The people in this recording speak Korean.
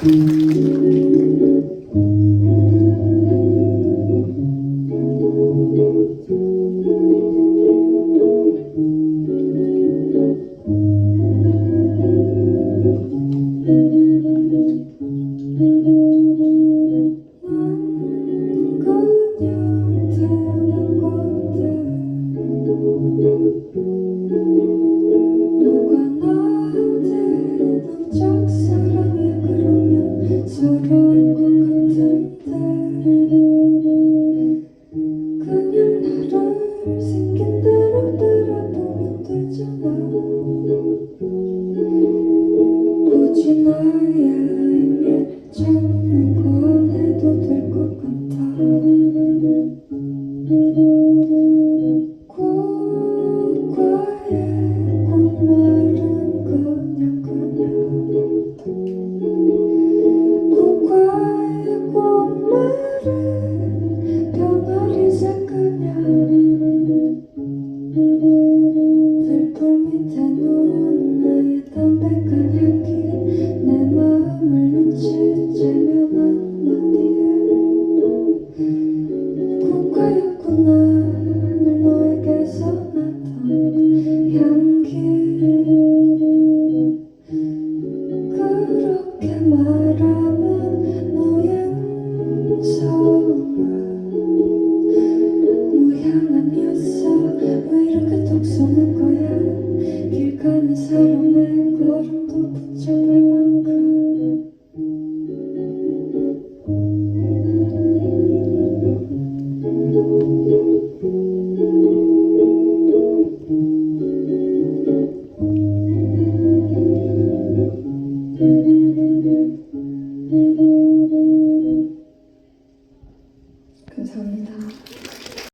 그냥 서러울 것 같은데. 그냥 나를 생긴 대로 따라보면 되잖아. 굳이 나의 의미를 찾는 건 해도 될 것 같아 놓은 나의 담백한 향기 내 마음을 눈치채면 한마디에